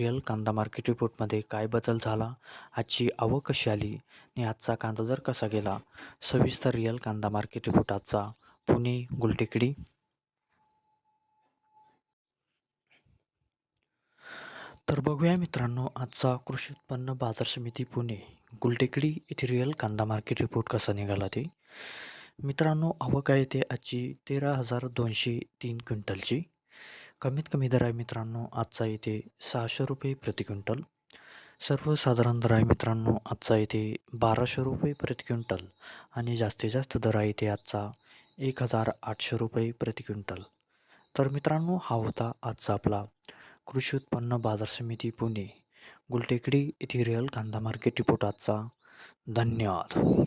Real कांदा market रिपोर्टमध्ये काय बदल झाला आजची आवक कशी आली आणि आजचा कांदा दर कसा गेला? सविस्तर रिअल कांदा मार्केट रिपोर्ट आजचा. पुणे गुलटेकडी. तर बघूया मित्रांनो आजचा कृषी उत्पन्न बाजार समिती पुणे गुलटेकडी येथे रिअल कांदा मार्केट रिपोर्ट कसा निघाला ते? मित्रांनो आवक आहे ते आजची तेरा हजार दोनशे तीन क्विंटलची. कमीत कमी दर आहे मित्रांनो आजचा येथे सहाशे रुपये प्रति क्विंटल. सर्वसाधारण दर आहे मित्रांनो आजचा येथे बाराशे रुपये प्रति क्विंटल. आणि जास्तीत जास्त दर आहे ते आजचा एक हजार आठशे रुपये प्रति क्विंटल. तर मित्रांनो हा होता आजचा आपला कृषी उत्पन्न बाजार समिती पुणे. गुलटेकडी येथे रिअल कांदा मार्केट रिपोर्ट आजचा. धन्यवाद.